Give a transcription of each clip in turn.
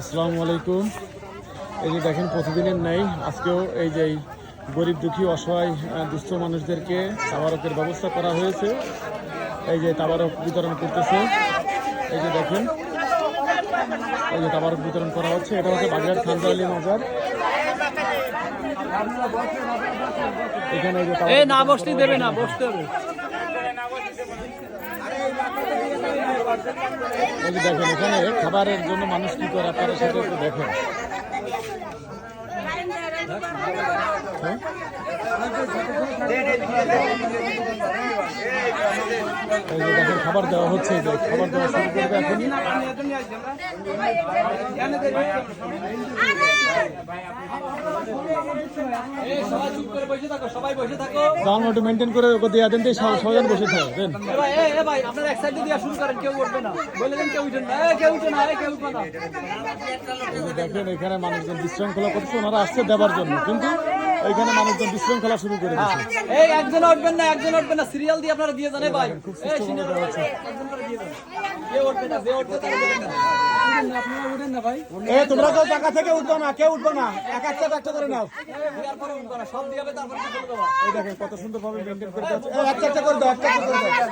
আসসালামু আলাইকুম। এই যে দেখেন, প্রতিদিনের নেই আজকেও এই যে গরিব দুঃখী, অসহায় দুস্থ মানুষদেরকে তাবারকের ব্যবস্থা করা হয়েছে। এই যে তাবারক বিতরণ করতেছে। এই যে দেখেন, এই যে তাবারক বিতরণ করা হচ্ছে। এটা হচ্ছে বাজার খানজা আলী মাজার। এখানে এই যে না বসতে দেবে না, বসতে হবে। দেখেন এখানে খাবারের জন্য মানুষ কি করে আপনারা সেটা একটু দেখেন হ্যাঁ? দেখেন খাবার দেওয়া হচ্ছে যে খাবার দেওয়া শুরু করবে এখনই। এ সবাই চুপ করে বসে থাকো সবাই বসে থাকো। দাম একটু মেনটেন করে ওকে দিয়ে দেন দিয়ে সব- সবাই বসে থাকে দেন। ভাই এ এ ভাই আপনারা এক সাইডে দিয়ে শুরু করেন কেউ উঠবে না। বলে দেন কেউ উঠবে না। কেউ উঠবে না কেউ উঠবে না। দেখেন এখানে মানুষজন বিশৃঙ্খলা করছে ওনারা আসছে দেওয়ার জন্য। কিন্তু এখানে মানুষজন বিশৃঙ্খলা শুরু করে দিচ্ছে এই একজন উঠবেন না একজন উঠবেন না। সিরিয়াল দিয়ে আপনারা দিয়ে জানে ভাই খুব সিনিয়র দেওয়া একজন করে দিয়ে দেন কে উঠবে না যে উঠবে তারা দেবেন না। উঠেন না, আপনারা উঠেন না ভাই। এ তোমরা কেউ টাকা থেকে উঠবে না কেউ উঠবে না? এক একটা একটা করে নাও। দেওয়ার পরে উঠবে না সব দিয়ে হবে তারপর করে দেবো এই দেখেন কত করে একটা একটা করে দাও একটা একটা করে দাও।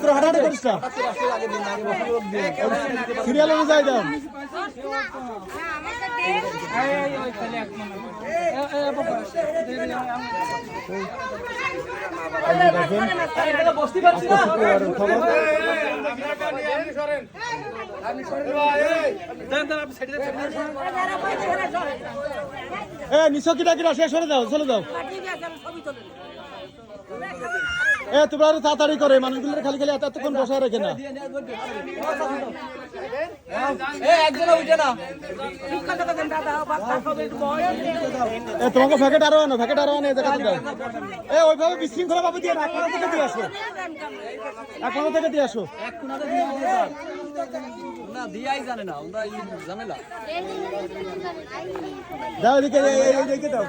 তোর হাঁটাহাঁটি করিস না সিরিয়াল অনুযায়ী এটা বসতে নিশকি ডাকিরা শেষ করে দাও চলে দাও এ তোমরা আরও তাড়াতাড়ি করে মানুষগুলোর খালি খালি এত এতক্ষণ বসায় রেখে না। এ তোমাকে প্যাকেট আরও আনো প্যাকেট আরও আনো জায়গাতে দাও এ ওইভাবে বিশৃঙ্খলা ভাবে দিয়ে এক কোণা থেকে দিয়ে আসো। এক কোণা থেকে দিয়ে আসো। এক কোনাতে দিয়ে দিয়ে যান। না দিয়াই জানে না ওরা এই ঝামেলা দাও এদিকে এই- এই- এইদিকে দাও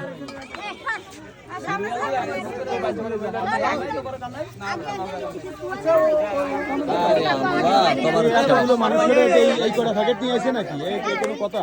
এতগুলো মানুষের এই এই করে প্যাকেট নিয়ে আসে নাকি কোনো কথা